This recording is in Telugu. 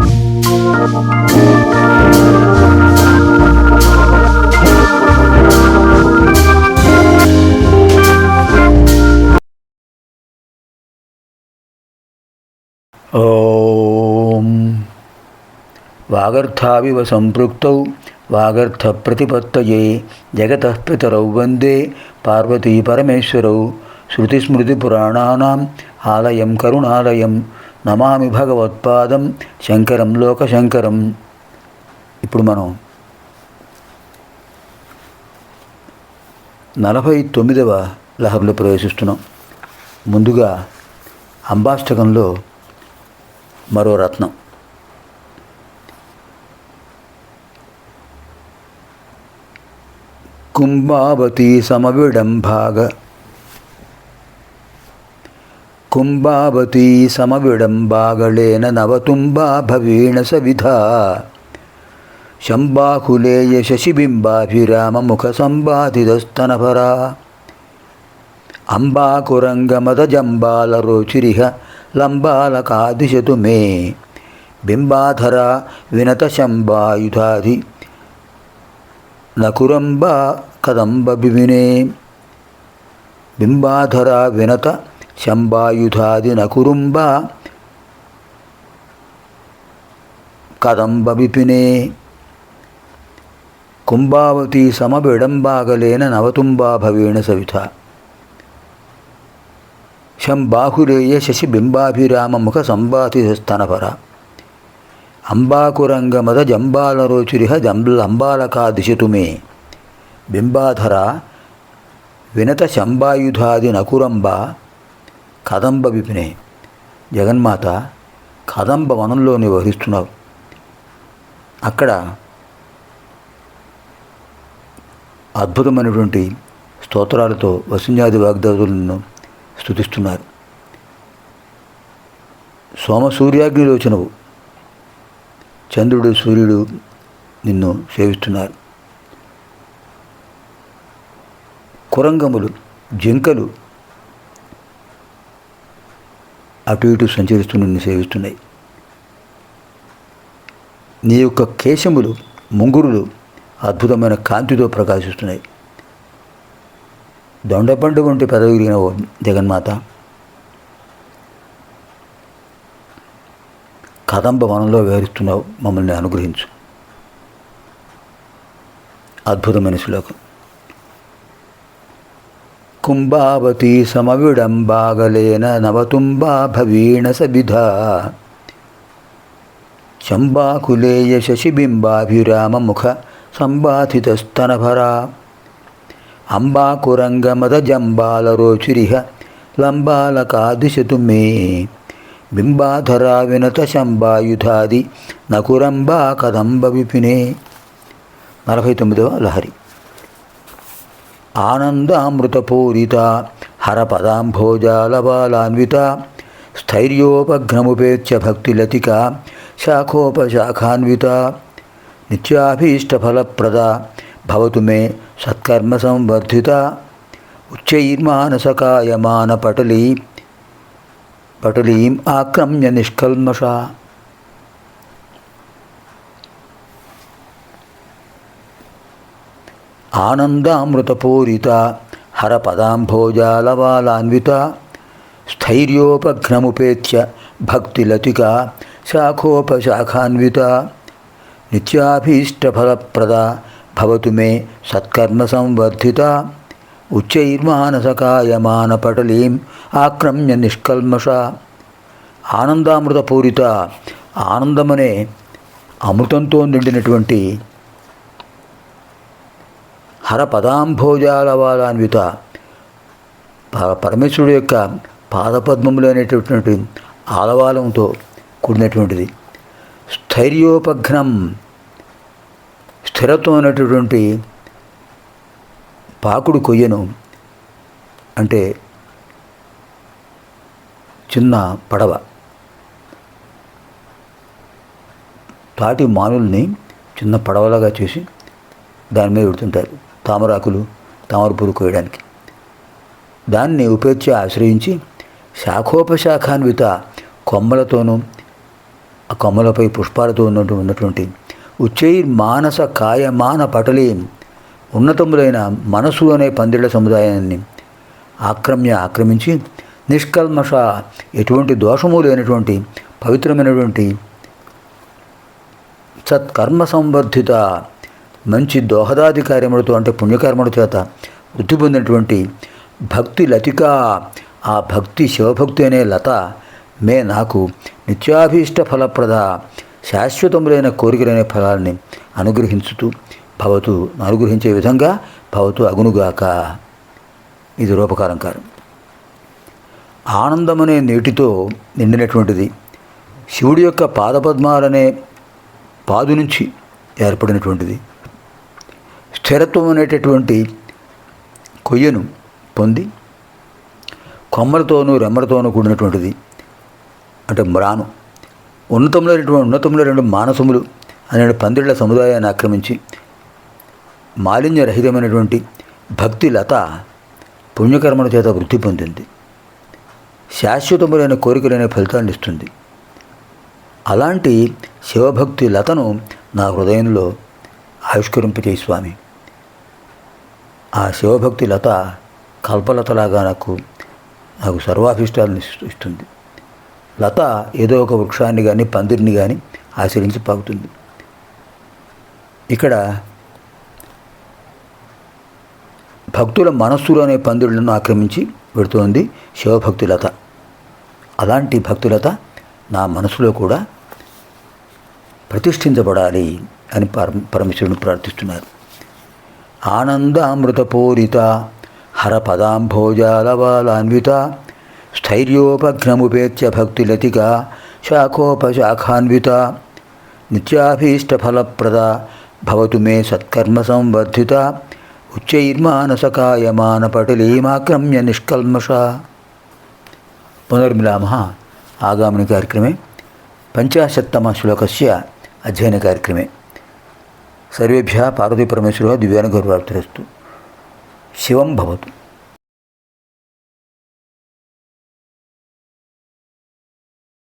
ॐ वागर्थाविव सम्पृक्तौ वागर्थप्रतिपत्तये जगतः पितरौ वन्दे पार्वतीपरमेश्वरौ श्रुतिस्मृतिपुराणानाम् आलयं करुणालयं నమామి భగవత్పాదం శంకరం లోకశంకరం. ఇప్పుడు మనం నలభై తొమ్మిదవ లహరిలో ప్రవేశిస్తున్నాం. ముందుగా అంబాష్టకంలో మరో రత్నం. కుంభావతి సమవిడంభాగ కుంభావతి సమవిడంబాగళేన నవతుంబా భవీణ సవిధా. శంబాకులేయ శశిబింబాభిరామముఖ సంబాధిదస్తనపరా అంబాకురంగమదజంబాలరోచిరిహ లంబాలకాదిశతు మే. బింబాధర వినతశంబాయుధాది నకురంబ ಶಂಬಾಯುಧಾದಿ ನಕುರುಂಬ ಕದಂಬ ವಿಪಿನೇ ಕುಂಭಾವತಿ ಸಮಬಿಡಂಬಾಗಲೇನ ನವತುಂಬಾ ಭವೇಣ ಸವಿತ ಶಂಬಾಹುರೇಯ ಶಶಿಬಿಂಬಾಭಿರಾಮ ಮುಖ ಸಂಭಾತಿ ಸ್ತನಪರ ಅಂಬಾಕುರಂಗಮದ ಜಂಬಾಲರೋಚುರಿಹ ಜಂಬಲ್ ಅಂಬಾಲಕಾ ದಿಶಿತು ಮೇ ಬಿಂಬಾಧರ ವಿನತ ಶಂಬಾಯುಧಾದಿ ನಕುರಂಬ కదంబ విపినే జగన్మాత కదంబ వనంలో నివహిస్తున్నావు అక్కడ అద్భుతమైనటువంటి స్తోత్రాలతో వసుంజాది వాగ్దాదులను స్థుతిస్తున్నారు సోమ సూర్యాగ్నిలోచనవు. చంద్రుడు సూర్యుడు నిన్ను సేవిస్తున్నారు. కురంగములు జింకలు అటు ఇటు సంచరిస్తూ నిన్ను సేవిస్తున్నాయి. నీ యొక్క కేశములు ముంగురులు అద్భుతమైన కాంతితో ప్రకాశిస్తున్నాయి. దొండపండు వంటి పదవి కలిగిన ఓ జగన్మాత కదంబ వనంలో వివరిస్తున్నావు మమ్మల్ని అనుగ్రహించు. అద్భుతమైన శ్లోకం. కుంభావతి సమవిడంబాగలేన నవతుంబా భవీణ సబిధా. శంబాకులేయ శశిబింబాభిరామముఖ సంబాధితస్తనభరా అంబాకురంగమదజంబాలరోచిరిహ లంబాలకాదిశతు మే బింబాధరా వినత శంబాయుధాది నకురంబా కదంబ విపినే. నలభై తొమ్మిదవ లహరి. ఆనందామృతపూరిత హరపదాంభోజాలబాలాన్విత స్థైర్యోపఘ్నముపేత్య భక్తిలతిక శాఖోపశాఖాన్విత. నిత్యాభీష్టఫలప్రద భవతు మే సత్కర్మ సంవర్ధిత ఉచ్చైర్మానసకాయమాన పటలీ పటలీం ఆక్రమ్య నిష్కల్మష. ఆనందామృతపూరిత హరపదాంభోజాలవాలాన్విత స్థైర్యోపఘ్నముపేత్య భక్తిలతిక శాఖోపశాఖాన్విత. నిత్యాభీష్టఫలప్రద భవతు మే సత్కర్మ సంవర్ధిత ఉచ్చైర్మానసకాయమానపటలీం ఆక్రమ్య నిష్కల్మష. ఆనందామృతపూరిత ఆనందమనే అమృతంతో నిండినటువంటి హర పదాంభోజాలవాలాన్విత ప- పరమేశ్వరుడు యొక్క పాదపద్మములు అనేటటువంటి ఆలవాలంతో కూడినటువంటిది. స్థైర్యోపఘ్నం. స్థిరత్వం అనేటటువంటి పాకుడు కొయ్యను. అంటే చిన్న పడవ. తాటి మానుల్ని చిన్న పడవలాగా చేసి దాని మీద పెడుతుంటారు. తామరాకులు తామర పూలు కోయడానికి. దాన్ని ఉపేక్ష ఆశ్రయించి శాఖోపశాఖాన్విత కొమ్మలతోనూ ఆ కొమ్మలపై పుష్పాలతో ఉన్నట్టు ఉన్నటువంటి ఉచ్చైర్ మానస కాయమాన పటలి ఉన్నతములైన మనసు అనే పందిళ్ళ సముదాయాన్ని ఆక్రమ్య ఆక్రమించి నిష్కల్మష ఎటువంటి దోషము లేనటువంటి పవిత్రమైనటువంటి సత్కర్మ సంవర్ధిత మంచి దోహదాది కార్యములతో అంటే పుణ్యకర్మల చేత వృద్ధి పొందినటువంటి భక్తి లతిక ఆ భక్తి శివభక్తి అనే లత మే నాకు నిత్యాభీష్ట ఫలప్రద శాశ్వతములైన కోరికలనే ఫలాన్ని అనుగ్రహించుతూ భవతు అనుగ్రహించే విధంగా భవతు అగునుగాక. ఇది రూపకాలంకారం. ఆనందమనే నీటితో నిండినటువంటిది శివుడి యొక్క పాదపద్మాలనే పాదు నుంచి ఏర్పడినటువంటిది. స్థిరత్వం అనేటటువంటి కొయ్యను పొంది కొమ్మలతోనూ రెమ్మలతోనూ కూడినటువంటిది అంటే మ్రాను. ఉన్నతంలో ఉన్నతంలో రెండు మానసములు అనే పందిళ్ళ సముదాయాన్ని ఆక్రమించి మాలిన్యరహితమైనటువంటి భక్తి లత పుణ్యకర్మల చేత వృద్ధి పొందింది. శాశ్వతములైన కోరికలైన ఫలితాన్ని ఇస్తుంది. అలాంటి శివభక్తి లతను నా హృదయంలో ఆవిష్కరింపజేయి స్వామి. ఆ శివభక్తి లత కల్పలతలాగా నాకు నాకు సర్వాభిష్టాలను ఇస్తుంది. లత ఏదో ఒక వృక్షాన్ని కానీ పందిరిని కానీ ఆశ్రయించి పాకుతుంది. ఇక్కడ భక్తుల మనస్సులు అనే పందిరులను ఆక్రమించి పెడుతోంది శివభక్తి లత. అలాంటి భక్తులత నా మనసులో కూడా ప్రతిష్ఠించబడాలి. అని పరమేశ్వరుని ప్రార్థిస్తున్నారు. ఆనంద అమృతపూరిత హర పదాంభోజాలవాలాన్విత స్థైర్యోపఘ్నముపేత్య భక్తులతిక శాఖోపశాఖాన్విత నిత్యాభీష్టఫలప్రద భవతు మే సత్కర్మ సంవర్ధిత ఉచ్చైర్మానసకాయమాన పటలీమాక్రమ్య నిష్కల్మష. పునర్మిలామ ఆగామిని కార్యక్రమే. పంచాశత్తమ శ్లోకస్య అధ్యయన కార్యక్రమే. సర్వేభ్య పార్వతీపరమేశ్వర దివ్యానుగౌరవార్థరస్తు శివం భవతు.